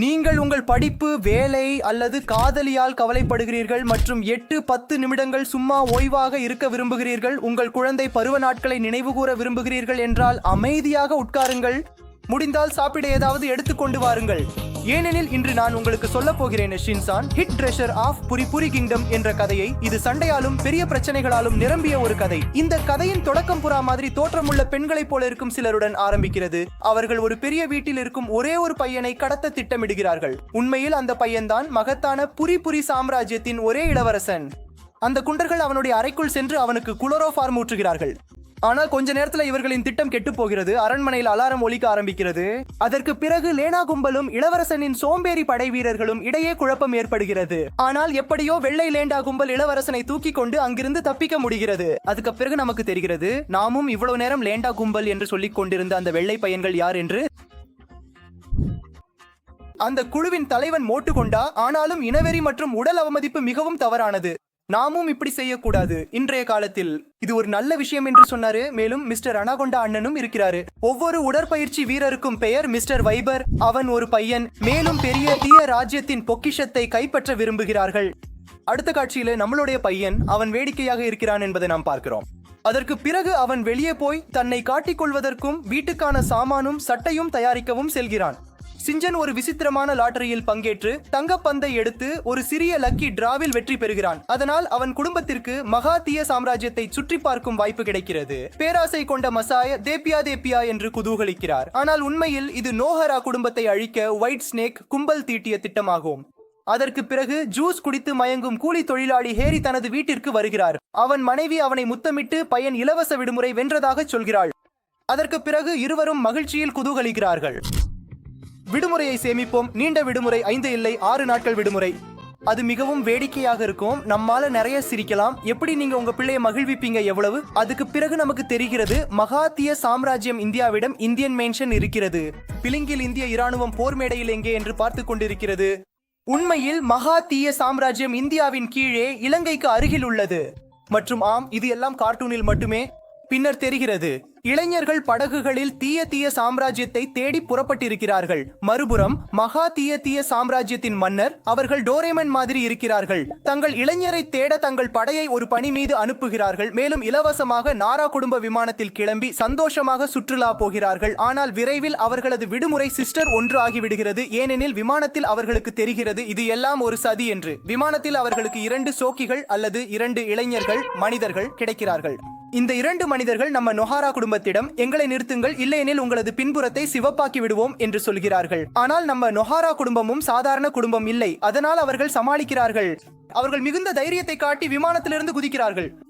நீங்கள் உங்கள் படிப்பு வேலை அல்லது காதலியால் கவலைப்படுகிறீர்கள் மற்றும் எட்டு பத்து நிமிடங்கள் சும்மா ஓய்வாக இருக்க விரும்புகிறீர்கள் உங்கள் குழந்தை பருவ நாட்களை நினைவுகூர விரும்புகிறீர்கள் என்றால் அமைதியாக உட்காருங்கள். முடிந்தால் சாப்பிட ஏதாவது எடுத்துக்கொண்டு வாருங்கள். ஏனெனில் இன்று நான் உங்களுக்கு சொல்ல போகிறேன் Shinchan. Hidden treasure of Buri Buri kingdom என்ற கதையை இது சண்டையாலும் பெரிய பிரச்சனைகளாலும் நிரம்பிய ஒரு கதை. இந்த கதையின் தொடக்கம் புறா மாதிரி தோற்றமுள்ள பெண்களைப் போல இருக்கும் சிலருடன் ஆரம்பிக்கிறது. அவர்கள் ஒரு பெரிய வீட்டில் இருக்கும் ஒரே ஒரு பையனை கடத்த திட்டமிடுகிறார்கள். உண்மையில் அந்த பையன்தான் மகத்தான புரி புரி சாம்ராஜ்யத்தின் ஒரே இளவரசன். அந்த குண்டர்கள் அவனுடைய அறைக்குள் சென்று அவனுக்கு குளோரோஃபார்ம் ஊற்றுகிறார்கள். ஆனால் கொஞ்ச நேரத்துல இவர்களின் திட்டம் கெட்டு போகிறது. அரண்மனையில் அலாரம் ஒலிக்க ஆரம்பிக்கிறது. அதற்கு பிறகு லேனா கும்பலும் இளவரசனின் சோம்பேறி படை வீரர்களும் இடையே குழப்பம் ஏற்படுகிறது. ஆனால் எப்படியோ வெள்ளை லேண்டா கும்பல் இளவரசனை தூக்கி கொண்டு அங்கிருந்து தப்பிக்க முடிகிறது. அதுக்கு பிறகு நமக்கு தெரிகிறது நாமும் இவ்வளவு நேரம் லேண்டா கும்பல் என்று சொல்லிக் கொண்டிருந்த அந்த வெள்ளை பையன்கள் யார் என்று. அந்த குழுவின் தலைவன் மோட்டுகொண்டா ஆனாலும் இனவெறி மற்றும் உடல் அவமதிப்பு மிகவும் தவறானது. நாமும் இப்படி செய்யக்கூடாது. இன்றைய காலத்தில் இது ஒரு நல்ல விஷயம் என்று சொன்னாரு. மேலும் மிஸ்டர் அனாகொண்டா அண்ணனும் இருக்கிறாரு. ஒவ்வொரு உடற்பயிற்சி வீரருக்கும் பெயர் மிஸ்டர் வைபர். அவன் ஒரு பையன். மேலும் பெரிய தீய ராஜ்யத்தின் பொக்கிஷத்தை கைப்பற்ற விரும்புகிறார்கள். அடுத்த காட்சியில நம்மளுடைய பையன் அவன் வேடிக்கையாக இருக்கிறான் என்பதை நாம் பார்க்கிறோம். அதற்கு பிறகு அவன் வெளியே போய் தன்னை காட்டிக் கொள்வதற்கும் வீட்டுக்கான சாமானும் சட்டையும் தயாரிக்கவும் செல்கிறான். சிஞ்சன் ஒரு விசித்திரமான லாட்டரியில் பங்கேற்று தங்கப்பந்தை எடுத்து ஒரு சிறிய லக்கி டிராவில் வெற்றி பெறுகிறான். அதனால் அவன் குடும்பத்திற்கு மகாத்திய சாம்ராஜ்யத்தை சுற்றி பார்க்கும் வாய்ப்பு கிடைக்கிறது. பேராசை கொண்ட மசாய தேப்பியா தேப்பியா என்று குதூகலிக்கிறார். ஆனால் உண்மையில் இது நோஹரா குடும்பத்தை அழிக்க ஒயிட் ஸ்னேக் கும்பல் தீட்டிய திட்டமாகும். அதற்கு பிறகு ஜூஸ் குடித்து மயங்கும் கூலி தொழிலாளி ஹேரி தனது வீட்டிற்கு வருகிறார். அவன் மனைவி அவனை முத்தமிட்டு பையன் இலவச விடுமுறை வென்றதாக சொல்கிறாள். அதற்கு பிறகு இருவரும் மகிழ்ச்சியில் குதூகலிக்கிறார்கள். விடுமுறையை சேமிப்போம். நீண்ட விடுமுறை ஐந்து இல்லை ஆறு நாட்கள் விடுமுறை. அது மிகவும் வேடிக்கையாக இருக்கும். நம்மால நிறைய சிரிக்கலாம். எப்படி நீங்க உங்க பிள்ளைய மகிழ்விப்பீங்க எவ்வளவு? அதுக்கு பிறகு நமக்கு தெரிகிறது மகாத்திய சாம்ராஜ்யம் இந்தியாவிடம் இந்தியன் மென்ஷன் இருக்கிறது. பிலிங்கில் இந்திய இராணுவம் போர் மேடையில் எங்கே என்று பார்த்து கொண்டிருக்கிறது. உண்மையில் மகாத்திய சாம்ராஜ்யம் இந்தியாவின் கீழே இலங்கைக்கு அருகில் உள்ளது. மற்றும் ஆம் இது எல்லாம் கார்ட்டூனில் மட்டுமே. பின்னர் தெரிகிறது. இளைஞர்கள் படகுகளில் தீய தீய சாம்ராஜ்யத்தை தேடி புறப்பட்டிருக்கிறார்கள். மறுபுறம் மகா தீய தீய சாம்ராஜ்யத்தின் மன்னர் அவர்கள் டோரேமன் மாதிரி இருக்கிறார்கள். தங்கள் இளைஞரை தேட தங்கள் படையை ஒரு பணி மீது அனுப்புகிறார்கள். மேலும் இலவசமாக நாரா குடும்ப விமானத்தில் கிளம்பி சந்தோஷமாக சுற்றுலா போகிறார்கள். ஆனால் விரைவில் அவர்களது விடுமுறை சிஸ்டர் ஒன்று ஆகிவிடுகிறது. ஏனெனில் விமானத்தில் அவர்களுக்கு தெரிகிறது இது எல்லாம் ஒரு சதி என்று. விமானத்தில் அவர்களுக்கு இரண்டு சோக்கிகள் அல்லது இரண்டு இளைஞர்கள் மனிதர்கள் கிடைக்கிறார்கள். இந்த இரண்டு மனிதர்கள் நம்ம நொஹாரா குடும்பத்திடம் எங்களை நிறுத்துங்கள் இல்லையெனில் உங்களது பின்புறத்தை சிவப்பாக்கி விடுவோம் என்று சொல்கிறார்கள். ஆனால் நம்ம நொஹாரா குடும்பமும் சாதாரண குடும்பம் இல்லை. அதனால் அவர்கள் சமாளிக்கிறார்கள். அவர்கள் மிகுந்த தைரியத்தை காட்டி விமானத்திலிருந்து குதிக்கிறார்கள்.